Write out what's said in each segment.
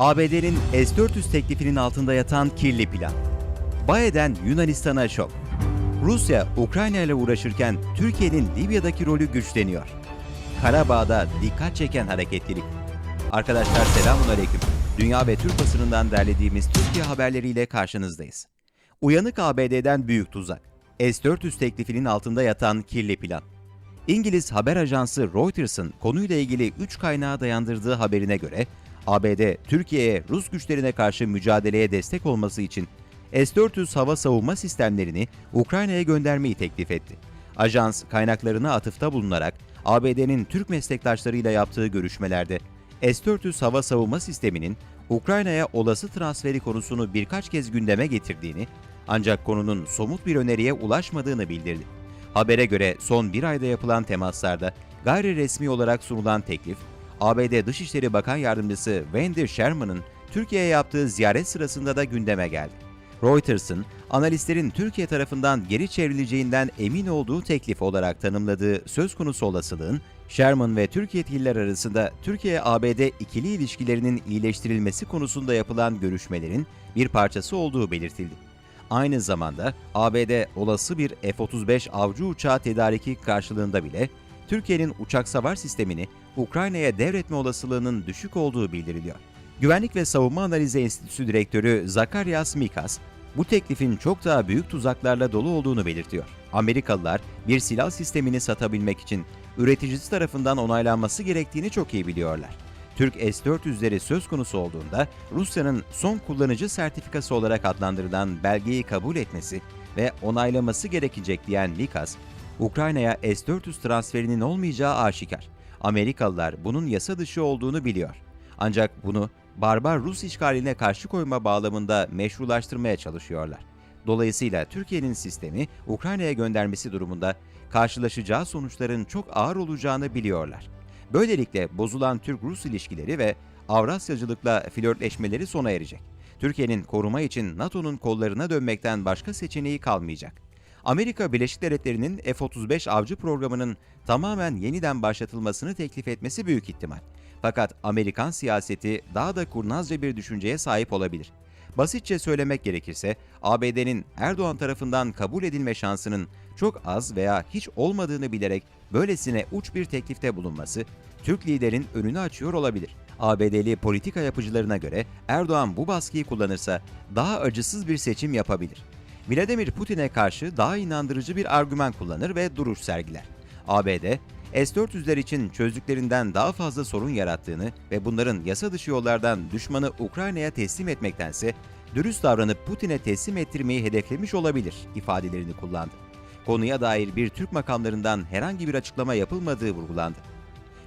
ABD'nin S-400 teklifinin altında yatan kirli plan. Bayeden Yunanistan'a şok. Rusya, Ukrayna ile uğraşırken Türkiye'nin Libya'daki rolü güçleniyor. Karabağ'da dikkat çeken hareketlilik. Arkadaşlar selamun aleyküm. Dünya ve Türk basınından derlediğimiz Türkiye haberleriyle karşınızdayız. Uyanık ABD'den büyük tuzak. S-400 teklifinin altında yatan kirli plan. İngiliz haber ajansı Reuters'ın konuyla ilgili 3 kaynağa dayandırdığı haberine göre ABD, Türkiye'ye Rus güçlerine karşı mücadeleye destek olması için S-400 hava savunma sistemlerini Ukrayna'ya göndermeyi teklif etti. Ajans kaynaklarına atıfta bulunarak ABD'nin Türk meslektaşlarıyla yaptığı görüşmelerde S-400 hava savunma sisteminin Ukrayna'ya olası transferi konusunu birkaç kez gündeme getirdiğini ancak konunun somut bir öneriye ulaşmadığını bildirdi. Habere göre son bir ayda yapılan temaslarda gayri resmi olarak sunulan teklif, ABD Dışişleri Bakan Yardımcısı Wendy Sherman'ın Türkiye'ye yaptığı ziyaret sırasında da gündeme geldi. Reuters'ın analistlerin Türkiye tarafından geri çevrileceğinden emin olduğu teklif olarak tanımladığı söz konusu olasılığın Sherman ve Türkiye yetkililer arasında Türkiye-ABD ikili ilişkilerinin iyileştirilmesi konusunda yapılan görüşmelerin bir parçası olduğu belirtildi. Aynı zamanda ABD olası bir F-35 avcı uçağı tedariki karşılığında bile Türkiye'nin uçak savar sistemini Ukrayna'ya devretme olasılığının düşük olduğu bildiriliyor. Güvenlik ve Savunma Analizi Enstitüsü Direktörü Zakarias Mikas, bu teklifin çok daha büyük tuzaklarla dolu olduğunu belirtiyor. Amerikalılar bir silah sistemini satabilmek için üreticisi tarafından onaylanması gerektiğini çok iyi biliyorlar. Türk S-400'leri söz konusu olduğunda Rusya'nın son kullanıcı sertifikası olarak adlandırılan belgeyi kabul etmesi ve onaylaması gerekecek diyen Mikas, Ukrayna'ya S-400 transferinin olmayacağı aşikar. Amerikalılar bunun yasa dışı olduğunu biliyor. Ancak bunu barbar Rus işgaline karşı koyma bağlamında meşrulaştırmaya çalışıyorlar. Dolayısıyla Türkiye'nin sistemi Ukrayna'ya göndermesi durumunda karşılaşacağı sonuçların çok ağır olacağını biliyorlar. Böylelikle bozulan Türk-Rus ilişkileri ve Avrasyacılıkla flörtleşmeleri sona erecek. Türkiye'nin koruma için NATO'nun kollarına dönmekten başka seçeneği kalmayacak. Amerika Birleşik Devletleri'nin F-35 avcı programının tamamen yeniden başlatılmasını teklif etmesi büyük ihtimal. Fakat Amerikan siyaseti daha da kurnazca bir düşünceye sahip olabilir. Basitçe söylemek gerekirse ABD'nin Erdoğan tarafından kabul edilme şansının çok az veya hiç olmadığını bilerek böylesine uç bir teklifte bulunması Türk liderin önünü açıyor olabilir. ABD'li politika yapıcılarına göre Erdoğan bu baskıyı kullanırsa daha acısız bir seçim yapabilir. Vladimir Putin'e karşı daha inandırıcı bir argüman kullanır ve duruş sergiler. ABD, S-400'ler için çözdüklerinden daha fazla sorun yarattığını ve bunların yasa dışı yollardan düşmanı Ukrayna'ya teslim etmektense dürüst davranıp Putin'e teslim ettirmeyi hedeflemiş olabilir ifadelerini kullandı. Konuya dair bir Türk makamlarından herhangi bir açıklama yapılmadığı vurgulandı.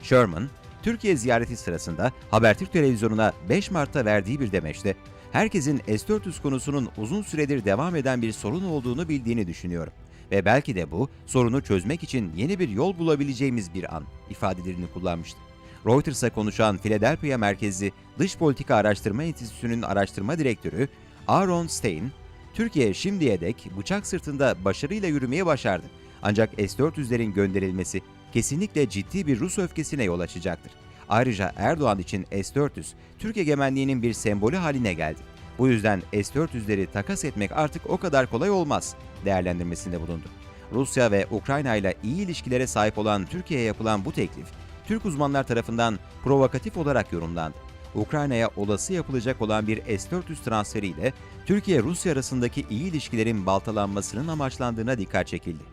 Sherman, Türkiye ziyareti sırasında Habertürk televizyonuna 5 Mart'ta verdiği bir demeçte, herkesin S-400 konusunun uzun süredir devam eden bir sorun olduğunu bildiğini düşünüyorum ve belki de bu sorunu çözmek için yeni bir yol bulabileceğimiz bir an ifadelerini kullanmıştı. Reuters'a konuşan Philadelphia merkezli Dış Politika Araştırma Enstitüsü'nün araştırma direktörü Aaron Stein, Türkiye şimdiye dek bıçak sırtında başarıyla yürümeye başardı. Ancak S-400'lerin gönderilmesi kesinlikle ciddi bir Rus öfkesine yol açacaktır. Ayrıca Erdoğan için S-400, Türk egemenliğinin bir sembolü haline geldi. Bu yüzden S-400'leri takas etmek artık o kadar kolay olmaz değerlendirmesinde bulundu. Rusya ve Ukrayna ile iyi ilişkilere sahip olan Türkiye'ye yapılan bu teklif, Türk uzmanlar tarafından provokatif olarak yorumlandı. Ukrayna'ya olası yapılacak olan bir S-400 transferiyle Türkiye-Rusya arasındaki iyi ilişkilerin baltalanmasının amaçlandığına dikkat çekildi.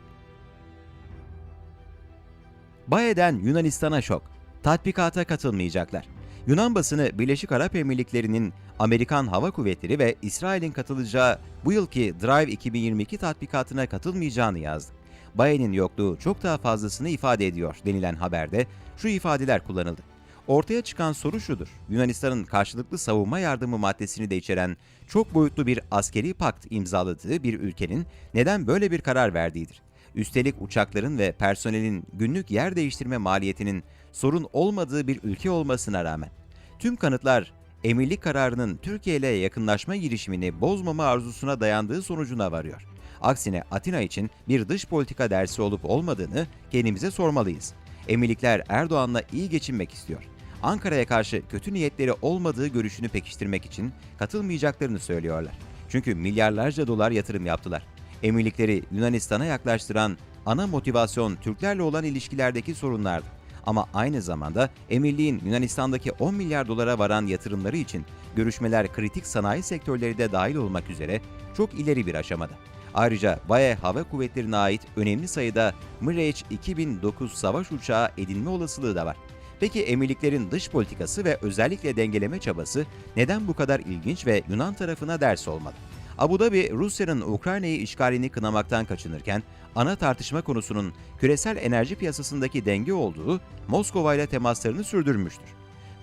Baye'den Yunanistan'a şok. Tatbikata katılmayacaklar. Yunan basını Birleşik Arap Emirlikleri'nin Amerikan Hava Kuvvetleri ve İsrail'in katılacağı bu yılki Drive 2022 tatbikatına katılmayacağını yazdı. Baye'nin yokluğu çok daha fazlasını ifade ediyor denilen haberde şu ifadeler kullanıldı. Ortaya çıkan soru şudur. Yunanistan'ın karşılıklı savunma yardımı maddesini de içeren çok boyutlu bir askeri pakt imzaladığı bir ülkenin neden böyle bir karar verdiğidir. Üstelik uçakların ve personelin günlük yer değiştirme maliyetinin sorun olmadığı bir ülke olmasına rağmen. Tüm kanıtlar emirlik kararının Türkiye ile yakınlaşma girişimini bozmama arzusuna dayandığı sonucuna varıyor. Aksine Atina için bir dış politika dersi olup olmadığını kendimize sormalıyız. Emirlikler Erdoğan'la iyi geçinmek istiyor. Ankara'ya karşı kötü niyetleri olmadığı görüşünü pekiştirmek için katılmayacaklarını söylüyorlar. Çünkü milyarlarca dolar yatırım yaptılar. Emirlikleri Yunanistan'a yaklaştıran ana motivasyon Türklerle olan ilişkilerdeki sorunlardı. Ama aynı zamanda emirliğin Yunanistan'daki 10 milyar dolara varan yatırımları için görüşmeler kritik sanayi sektörleri de dahil olmak üzere çok ileri bir aşamada. Ayrıca Baye Hava Kuvvetleri'ne ait önemli sayıda Mirage 2009 savaş uçağı edinme olasılığı da var. Peki emirliklerin dış politikası ve özellikle dengeleme çabası neden bu kadar ilginç ve Yunan tarafına ders olmalı? Abu Dhabi, Rusya'nın Ukrayna'yı işgalini kınamaktan kaçınırken ana tartışma konusunun küresel enerji piyasasındaki denge olduğu Moskova ile temaslarını sürdürmüştür.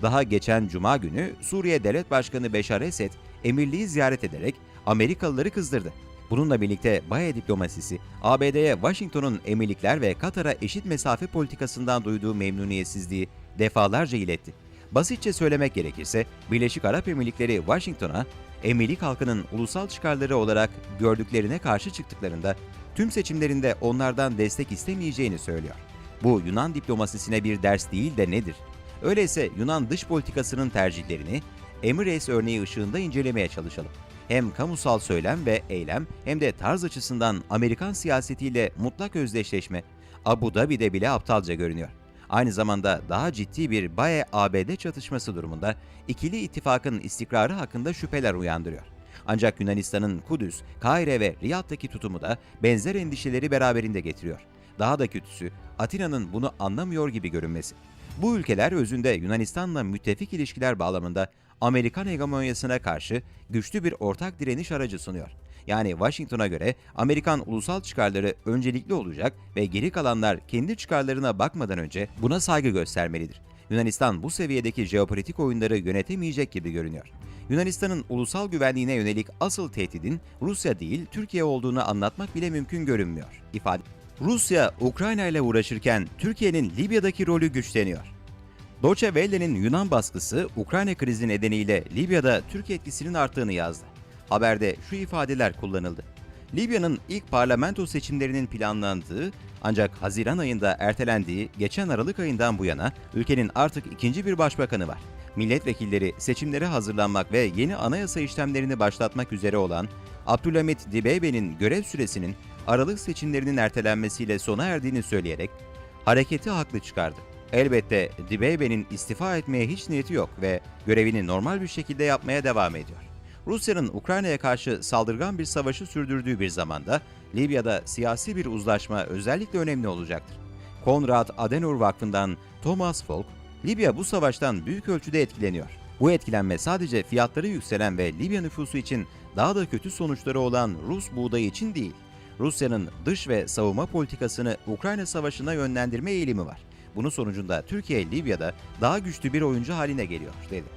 Daha geçen cuma günü Suriye Devlet Başkanı Beşar Esed emirliği ziyaret ederek Amerikalıları kızdırdı. Bununla birlikte Baye diplomasisi, ABD'ye Washington'un emirlikler ve Katar'a eşit mesafe politikasından duyduğu memnuniyetsizliği defalarca iletti. Basitçe söylemek gerekirse Birleşik Arap Emirlikleri Washington'a emirlik halkının ulusal çıkarları olarak gördüklerine karşı çıktıklarında tüm seçimlerinde onlardan destek istemeyeceğini söylüyor. Bu Yunan diplomasisine bir ders değil de nedir? Öyleyse Yunan dış politikasının tercihlerini Emirates örneği ışığında incelemeye çalışalım. Hem kamusal söylem ve eylem hem de tarz açısından Amerikan siyasetiyle mutlak özdeşleşme Abu Dhabi'de bile aptalca görünüyor. Aynı zamanda daha ciddi bir Baye-ABD çatışması durumunda ikili ittifakın istikrarı hakkında şüpheler uyandırıyor. Ancak Yunanistan'ın Kudüs, Kahire ve Riyad'daki tutumu da benzer endişeleri beraberinde getiriyor. Daha da kötüsü Atina'nın bunu anlamıyor gibi görünmesi. Bu ülkeler özünde Yunanistan'la müttefik ilişkiler bağlamında Amerikan hegemonyasına karşı güçlü bir ortak direniş aracı sunuyor. Yani Washington'a göre Amerikan ulusal çıkarları öncelikli olacak ve geri kalanlar kendi çıkarlarına bakmadan önce buna saygı göstermelidir. Yunanistan bu seviyedeki jeopolitik oyunları yönetemeyecek gibi görünüyor. Yunanistan'ın ulusal güvenliğine yönelik asıl tehdidin Rusya değil Türkiye olduğunu anlatmak bile mümkün görünmüyor. ifade. Rusya, Ukrayna ile uğraşırken Türkiye'nin Libya'daki rolü güçleniyor. Deutsche Welle'nin Yunan baskısı Ukrayna krizi nedeniyle Libya'da Türk etkisinin arttığını yazdı. Haberde şu ifadeler kullanıldı. Libya'nın ilk parlamento seçimlerinin planlandığı ancak Haziran ayında ertelendiği geçen Aralık ayından bu yana ülkenin artık ikinci bir başbakanı var. Milletvekilleri seçimlere hazırlanmak ve yeni anayasa işlemlerini başlatmak üzere olan Abdülhamit Dibeybe'nin görev süresinin Aralık seçimlerinin ertelenmesiyle sona erdiğini söyleyerek hareketi haklı çıkardı. Elbette Dibeybe'nin istifa etmeye hiç niyeti yok ve görevini normal bir şekilde yapmaya devam ediyor. Rusya'nın Ukrayna'ya karşı saldırgan bir savaşı sürdürdüğü bir zamanda Libya'da siyasi bir uzlaşma özellikle önemli olacaktır. Konrad Adenauer Vakfı'ndan Thomas Folk, Libya bu savaştan büyük ölçüde etkileniyor. Bu etkilenme sadece fiyatları yükselen ve Libya nüfusu için daha da kötü sonuçları olan Rus buğdayı için değil. Rusya'nın dış ve savunma politikasını Ukrayna Savaşı'na yönlendirme eğilimi var. Bunun sonucunda Türkiye Libya'da daha güçlü bir oyuncu haline geliyor, dedi.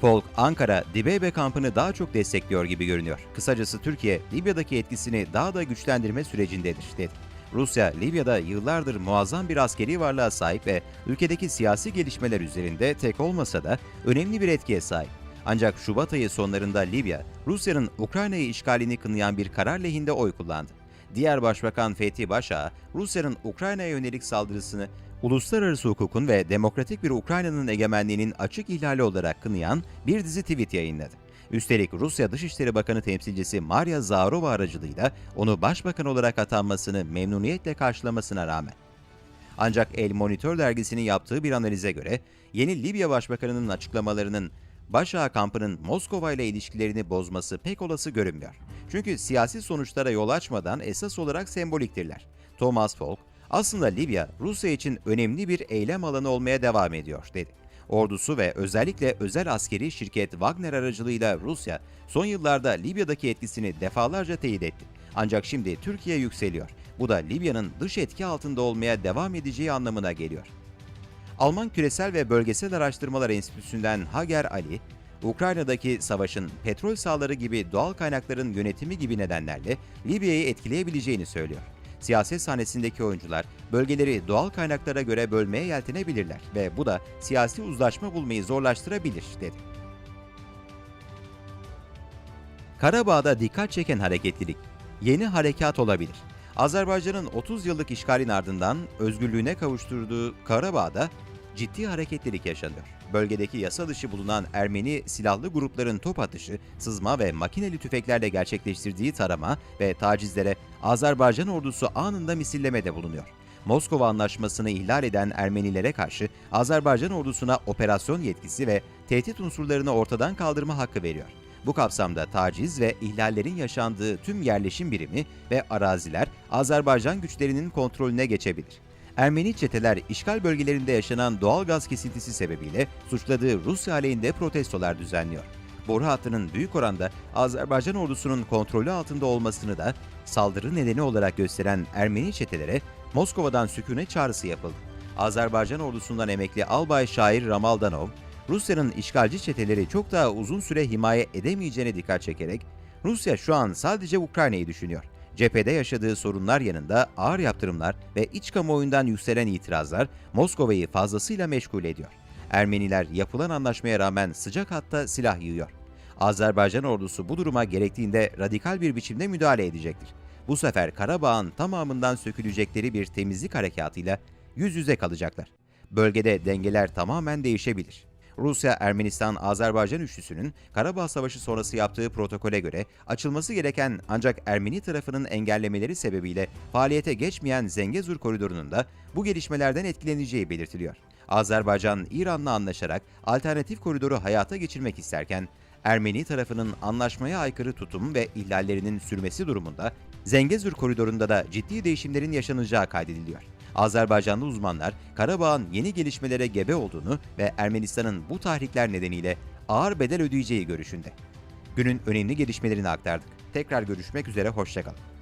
Folk, Ankara, Dibeybe kampını daha çok destekliyor gibi görünüyor. Kısacası Türkiye, Libya'daki etkisini daha da güçlendirme sürecindedir, dedi. Rusya, Libya'da yıllardır muazzam bir askeri varlığa sahip ve ülkedeki siyasi gelişmeler üzerinde tek olmasa da önemli bir etkiye sahip. Ancak Şubat ayı sonlarında Libya, Rusya'nın Ukrayna'yı işgalini kınayan bir karar lehinde oy kullandı. Diğer Başbakan Fethi Başa, Rusya'nın Ukrayna'ya yönelik saldırısını uluslararası hukukun ve demokratik bir Ukrayna'nın egemenliğinin açık ihlali olarak kınayan bir dizi tweet yayınladı. Üstelik Rusya Dışişleri Bakanı temsilcisi Maria Zaharova aracılığıyla onu başbakan olarak atanmasını memnuniyetle karşılamasına rağmen. Ancak El Monitor dergisinin yaptığı bir analize göre yeni Libya Başbakanı'nın açıklamalarının Başağı kampının Moskova ile ilişkilerini bozması pek olası görünmüyor. Çünkü siyasi sonuçlara yol açmadan esas olarak semboliktirler. Thomas Folk, aslında Libya, Rusya için önemli bir eylem alanı olmaya devam ediyor, dedi. Ordusu ve özellikle özel askeri şirket Wagner aracılığıyla Rusya, son yıllarda Libya'daki etkisini defalarca teyit etti. Ancak şimdi Türkiye yükseliyor. Bu da Libya'nın dış etki altında olmaya devam edeceği anlamına geliyor. Alman Küresel ve Bölgesel Araştırmalar Enstitüsü'nden Hager Ali, Ukrayna'daki savaşın petrol sahaları gibi doğal kaynakların yönetimi gibi nedenlerle Libya'yı etkileyebileceğini söylüyor. Siyaset sahnesindeki oyuncular bölgeleri doğal kaynaklara göre bölmeye yeltenebilirler ve bu da siyasi uzlaşma bulmayı zorlaştırabilir, dedi. Karabağ'da dikkat çeken hareketlilik, yeni harekat olabilir. Azerbaycan'ın 30 yıllık işgalin ardından özgürlüğüne kavuşturduğu Karabağ'da ciddi hareketlilik yaşanıyor. Bölgedeki yasa dışı bulunan Ermeni silahlı grupların top atışı, sızma ve makineli tüfeklerle gerçekleştirdiği tarama ve tacizlere Azerbaycan ordusu anında misillemede bulunuyor. Moskova Anlaşması'nı ihlal eden Ermenilere karşı Azerbaycan ordusuna operasyon yetkisi ve tehdit unsurlarını ortadan kaldırma hakkı veriyor. Bu kapsamda taciz ve ihlallerin yaşandığı tüm yerleşim birimi ve araziler Azerbaycan güçlerinin kontrolüne geçebilir. Ermeni çeteler işgal bölgelerinde yaşanan doğal gaz kesintisi sebebiyle suçladığı Rusya aleyhinde protestolar düzenliyor. Boru hattının büyük oranda Azerbaycan ordusunun kontrolü altında olmasını da saldırı nedeni olarak gösteren Ermeni çetelere Moskova'dan sükune çağrısı yapıldı. Azerbaycan ordusundan emekli albay şair Ramaldanov, Rusya'nın işgalci çeteleri çok daha uzun süre himaye edemeyeceğine dikkat çekerek, Rusya şu an sadece Ukrayna'yı düşünüyor. Cephede yaşadığı sorunlar yanında ağır yaptırımlar ve iç kamuoyundan yükselen itirazlar Moskova'yı fazlasıyla meşgul ediyor. Ermeniler yapılan anlaşmaya rağmen sıcak hatta silah yiyor. Azerbaycan ordusu bu duruma gerektiğinde radikal bir biçimde müdahale edecektir. Bu sefer Karabağ'ın tamamından sökülecekleri bir temizlik harekatıyla yüz yüze kalacaklar. Bölgede dengeler tamamen değişebilir. Rusya, Ermenistan, Azerbaycan üçlüsünün Karabağ Savaşı sonrası yaptığı protokole göre açılması gereken ancak Ermeni tarafının engellemeleri sebebiyle faaliyete geçmeyen Zengezur koridorunun da bu gelişmelerden etkileneceği belirtiliyor. Azerbaycan, İran'la anlaşarak alternatif koridoru hayata geçirmek isterken, Ermeni tarafının anlaşmaya aykırı tutum ve ihlallerinin sürmesi durumunda Zengezur koridorunda da ciddi değişimlerin yaşanacağı kaydediliyor. Azerbaycanlı uzmanlar Karabağ'ın yeni gelişmelere gebe olduğunu ve Ermenistan'ın bu tahrikler nedeniyle ağır bedel ödeyeceği görüşünde. Günün önemli gelişmelerini aktardık. Tekrar görüşmek üzere, hoşçakalın.